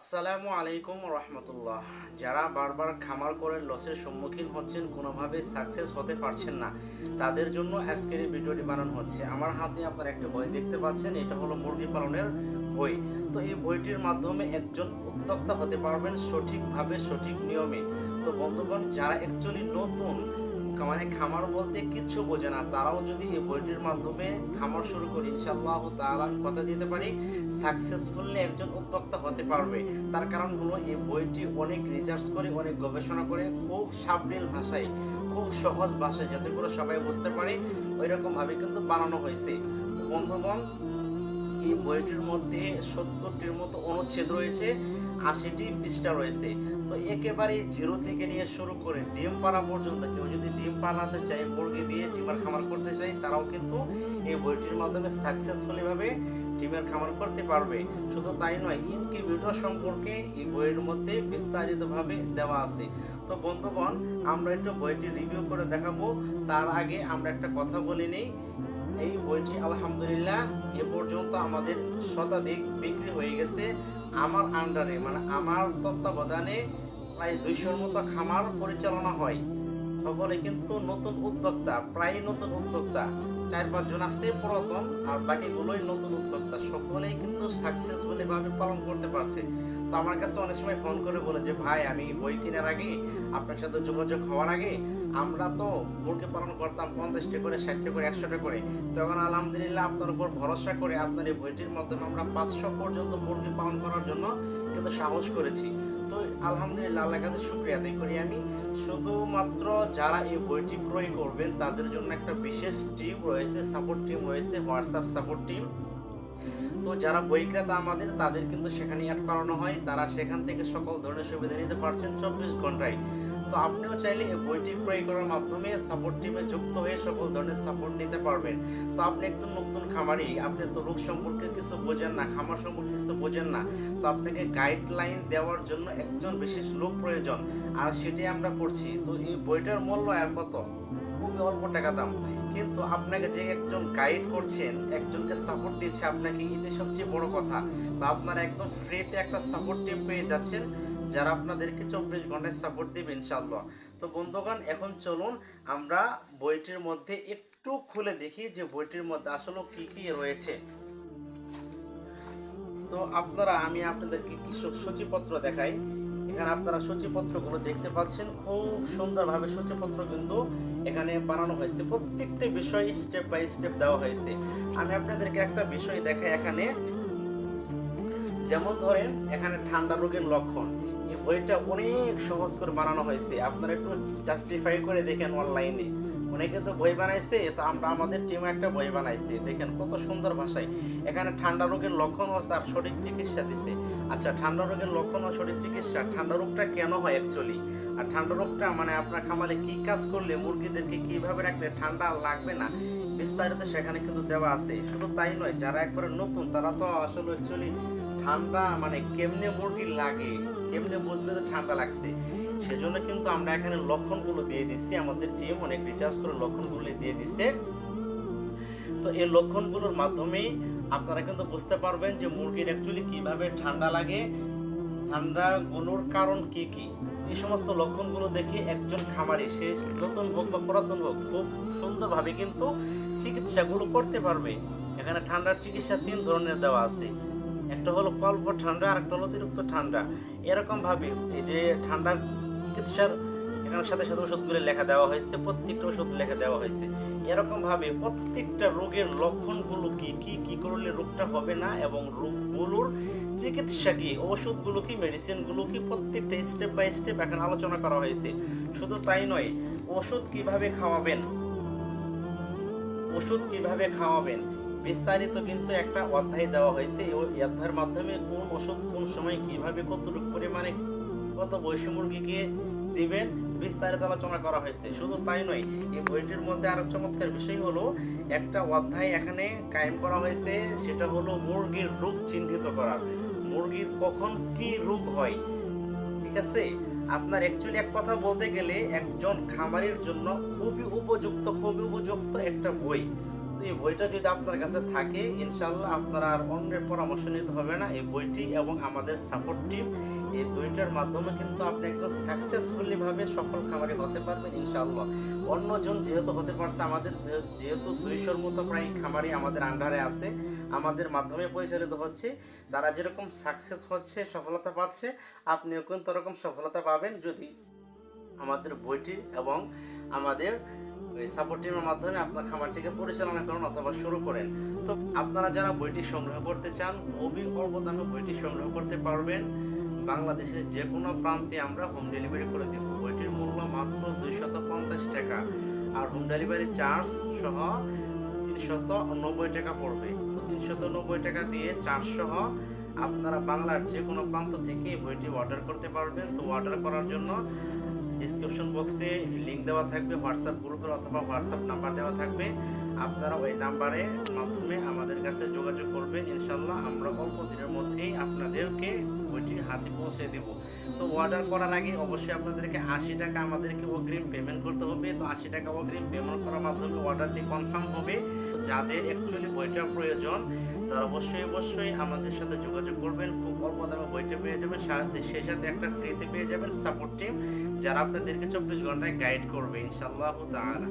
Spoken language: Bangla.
আসসালামু আলাইকুম রহমতুল্লাহ যারা বারবার খামার করে লসের সম্মুখীন হচ্ছেন কোনোভাবে সাকসেস হতে পারছেন না। তাদের জন্য আজকের এই ভিডিওটি বানানো হচ্ছে। আমার হাতে আপনারা একটা বই দেখতে পাচ্ছেন, এটা হলো মুরগি পালনের বই। তো এই বইটির মাধ্যমে একজন উদ্যোক্তা হতে পারবেন সঠিকভাবে, সঠিক নিয়মে। তো বন্ধুগণ, যারা অ্যাকচুয়ালি নতুন মানে খামার বলতে কিচ্ছু বোঝে না। তারাও যদি এই বইটির মাধ্যমে খামার শুরু করি, ইনশাআল্লাহ তাআলা আমি কথা দিতে পারি সাকসেসফুলি একজন উদ্যোক্তা হতে পারবে। তার কারণ হলো, এই বইটি অনেক রিসার্চ করে, অনেক গবেষণা করে, খুব সাবলীল ভাষায়, খুব সহজ ভাষায়, যাতে করে সবাই বুঝতে পারে ওই রকম ভাবে কিন্তু বানানো হয়েছে। বন্ধুগণ, এই বইটির মধ্যে সত্তরটির মতো অনুচ্ছেদ রয়েছে, আশিটি পৃষ্ঠা রয়েছে। তো একেবারে জিরো থেকে নিয়ে শুরু করে ডিম পাড়া পর্যন্ত কেউ যদি ডিম পাড়াতে চায়, মুরগি দিয়ে ডিমের খামার করতে চায়, তারাও কিন্তু এই বইটির মাধ্যমে সাকসেসফুলি ভাবে ডিমের খামার করতে পারবে। শুধু তাই নয় ইনকিউবেটর সম্পর্কে এই বইয়ের মধ্যে বিস্তারিতভাবে দেওয়া আছে। তো বন্ধুগণ, আমরা একটু বইটি রিভিউ করে দেখাবো। তার আগে আমরা একটা কথা বলে নিই। এই বইটি আলহামদুলিল্লাহ এ পর্যন্ত আমাদের শতাধিক বিক্রি হয়ে গেছে। আমার আন্ডারে মানে আমার তত্ত্বাবধানে প্রায় দুইশোর মতো খামার পরিচালনা হয়। সকলে কিন্তু নতুন উদ্যোক্তা প্রায় নতুন উদ্যোক্তা। চার পাঁচজন আসতে পুরাতন, আর বাকিগুলোই নতুন উদ্যোক্তা। সকলেই কিন্তু সাকসেসফুলি ভাবে পালন করতে পারছে। তো আমার কাছে অনেক সময় ফোন করে বলে যে, ভাই, আমি বই কেনার আগে আপনার সাথে যোগাযোগ হওয়ার আগে আমরা তো মুরগি পালন করতাম পঞ্চাশটা করে, ষাটটা করে, একশোটা করে। তখন আলহামদুলিল্লাহ আপনার উপর ভরসা করে আপনার এই বইটির মাধ্যমে আমরা পাঁচশো পর্যন্ত মুরগি পালন করার জন্য কিন্তু সাহস করেছি। তো আলহামদুলিল্লাহ আল্লাহ কাছে শুক্রিয়া আদায় করি আমি। শুধুমাত্র যারা এই বইটি ক্রয় করবেন, তাদের জন্য একটা বিশেষ টিম রয়েছে, সাপোর্ট টিম রয়েছে, হোয়াটসঅ্যাপ সাপোর্ট টিম। তো যারা বই ক্রেতা আমাদের, তাদের কিন্তু সেখানে অ্যাড করানো হয়। তারা সেখান থেকে সকল ধরনের সুবিধা নিতে পারছেন চব্বিশ ঘন্টায়। তো আপনিও চাইলে এই বইটি ক্রয় করার মাধ্যমে সাপোর্ট টিমে যুক্ত হয়ে সকল ধরনের সাপোর্ট নিতে পারবেন। তো আপনি একদম নতুন খামারি, আপনি তো রোগ সম্পর্কে কিছু বোঝেন না, খামার সম্পর্কে কিছু বোঝেন না। তো আপনাকে গাইডলাইন দেওয়ার জন্য একজন বিশেষ লোক প্রয়োজন, আর সেটাই আমরা করছি। তো এই বইটার মূল্য আর কত? খুবই অল্প টাকা দাম। কিন্তু আপনাকে যে একজন গাইড করছেন, একজনকে সাপোর্ট দিচ্ছে, আপনাকে এটাই সবচেয়ে বড় কথা। বা আপনারা একদম ফ্রিতে একটা সাপোর্ট টিম পেয়ে যাচ্ছেন। যারা আপনাদেরকে চব্বিশ ঘন্টায় সাপোর্ট দেবে ইনশাল্লাহ তো বন্ধুগণ, এখন চলুন আমরা বইটির মধ্যে একটু খুলে দেখি যে বইটির মধ্যে আসলে কি কি রয়েছে। তো আপনারা, আমি আপনাদেরকে কিছু সূচিপত্র দেখাই। এখানে আপনারা সূচিপত্রগুলো দেখতে পাচ্ছেন। খুব সুন্দরভাবে সূচিপত্র কিন্তু এখানে বানানো হয়েছে। প্রত্যেকটা বিষয় স্টেপ বাই স্টেপ দেওয়া হয়েছে। আমি আপনাদেরকে একটা বিষয় দেখাই এখানে। যেমন ধরেন, এখানে ঠান্ডা রোগের লক্ষণ। বইটা অনেক সহজ করে বানানো হয়েছে। আপনারা একটু জাস্টিফাই করে দেখেন অনলাইনে অনেকে তো বই বানাইছে, তো আমরা আমাদের টিমে একটা বই বানাইছি। দেখেন কত সুন্দর ভাষায়। এখানে ঠান্ডা রোগের লক্ষণ ও তার সঠিক চিকিৎসা দিছে। আচ্ছা ঠান্ডা রোগের লক্ষণ ও সঠিক চিকিৎসা, ঠান্ডা রোগটা কেন হয় অ্যাকচুয়ালি আর ঠান্ডা রোগটা মানে আপনার খামারে কি কাজ করলে মুরগিদেরকে কীভাবে রাখলে ঠান্ডা লাগবে না? বিস্তারিত সেখানে কিন্তু দেওয়া আছে। শুধু তাই নয়, যারা একবারে নতুন, তারা তো আসলে অ্যাকচুয়ালি ঠান্ডা মানে কেমনে মুরগি লাগে? কেমনে বুঝবে যে ঠান্ডা লাগছে। সেজন্য কিন্তু আমরা এখানে লক্ষণগুলো দিয়ে দিচ্ছি। আমাদের টিম অনেক রিচার্জ করে লক্ষণগুলো দিয়ে দিচ্ছে। তো এই লক্ষণগুলোর মাধ্যমেই আপনারা কিন্তু বুঝতে পারবেন যে মুরগির অ্যাকচুয়ালি কীভাবে ঠান্ডা লাগে, ঠান্ডাগুলোর কারণ কি কি। এই সমস্ত লক্ষণগুলো দেখে একজন খামারি, সে নতুন হোক বা পুরাতন হোক, খুব সুন্দরভাবে কিন্তু চিকিৎসাগুলো করতে পারবে। এখানে ঠান্ডার চিকিৎসা তিন ধরনের দেওয়া আছে। একটা হলো কল্প ঠান্ডা আর একটা হলো অতিরিক্ত ঠান্ডা। এরকম ভাবে এই যে ঠান্ডার চিকিৎসার এখানে সাথে সাথে ওষুধগুলো লেখা দেওয়া হয়েছে, প্রত্যেকটা ওষুধ লেখা দেওয়া হয়েছে। এরকম ভাবে প্রত্যেকটা রোগের লক্ষণগুলো কি কি কি করলে রোগটা হবে না এবং রোগগুলোর চিকিৎসা কি, ওষুধগুলো কি মেডিসিনগুলো কি, প্রত্যেকটা স্টেপ বাই স্টেপ এখানে আলোচনা করা হয়েছে। শুধু তাই নয়, ওষুধ কীভাবে খাওয়াবেন? ওষুধ কীভাবে খাওয়াবেন? বিস্তারিত কিন্তু একটা অধ্যায় দেওয়া হয়েছে। এই অধ্যায়ের মাধ্যমে কোন ওষুধ কোন সময় কীভাবে কতটুকু পরিমাণে কত বৈশী মুরগিকে দিবেন বিস্তারিত আলোচনা করা হয়েছে। শুধু তাই নয়, এই বইটির মধ্যে আরও চমৎকার বিষয় হলো, একটা অধ্যায় এখানে কায়েম করা হয়েছে, সেটা হলো মুরগির রোগ চিহ্নিত করা মুরগির কখন কি রোগ হয়, ঠিক আছে? আপনার অ্যাকচুয়ালি এক কথা বলতে গেলে একজন খামারের জন্য খুবই উপযুক্ত খুবই উপযুক্ত একটা বই। এই বইটা যদি আপনার কাছে থাকে ইনশাল্লাহ আপনারা আর অন্যের পরামর্শ নিতে হবে না। এই বইটি এবং আমাদের সাপোর্ট টিম এই দুইটার মাধ্যমে কিন্তু আপনি একদম সাকসেসফুলি ভাবে সফল খামারি হতে পারবেন ইনশাআল্লাহ। অন্যজন যেহেতু হতে পারছে আমাদের, যেহেতু দুইশোর মতো প্রায় খামারি আমাদের আন্ডারে আছে, আমাদের মাধ্যমে পরিচালিত হচ্ছে। তারা যেরকম সাকসেস হচ্ছে, সফলতা পাচ্ছে, আপনিও কিন্তু ওরকম সফলতা পাবেন যদি আমাদের বইটি এবং আমাদের ওই সাপোর্ট টিমের মাধ্যমে আপনার খামারটিকে পরিচালনা করুন অথবা শুরু করেন। তো আপনারা যারা বইটি সংগ্রহ করতে চান খুবই অল্প দামে বইটি সংগ্রহ করতে পারবেন। বাংলাদেশের যে কোনো প্রান্তে আমরা হোম ডেলিভারি করে দেব। বইটির মূল্য মাত্র দুইশত পঞ্চাশ টাকা। আর হোম ডেলিভারি চার্জ সহ তিনশত নব্বই টাকা পড়বে। তো তিনশত নব্বই টাকা দিয়ে চার্জ সহ আপনারা বাংলার যে কোনো প্রান্ত থেকে বইটি অর্ডার করতে পারবেন। তো অর্ডার করার জন্য ডিসক্রিপশন বক্সে লিঙ্ক দেওয়া থাকবে হোয়াটসঅ্যাপ গ্রুপের অথবা হোয়াটসঅ্যাপ নাম্বার দেওয়া থাকবে। আপনারা ওই নাম্বারের মাধ্যমে আমাদের কাছে যোগাযোগ করবেন। ইনশাল্লাহ আমরা অল্প দিনের মধ্যেই আপনাদেরকে বইটি হাতে পৌঁছে দেব। তো অর্ডার করার আগে অবশ্যই আপনাদেরকে আশি টাকা আমাদেরকে অগ্রিম পেমেন্ট করতে হবে। তো আশি টাকা অগ্রিম পেমেন্ট করার মাধ্যমে অর্ডারটি কনফার্ম হবে। যাদের অ্যাকচুয়ালি বইটা প্রয়োজন, তারা অবশ্যই অবশ্যই আমাদের সাথে যোগাযোগ করবেন। খুব অল্প দামে বইটা পেয়ে যাবেন। সেই সাথে একটা ফ্রিতে পেয়ে যাবেন সাপোর্ট টিম যারা আপনাদেরকে চব্বিশ ঘন্টায় গাইড করবে ইনশাল্লাহ তাআলা।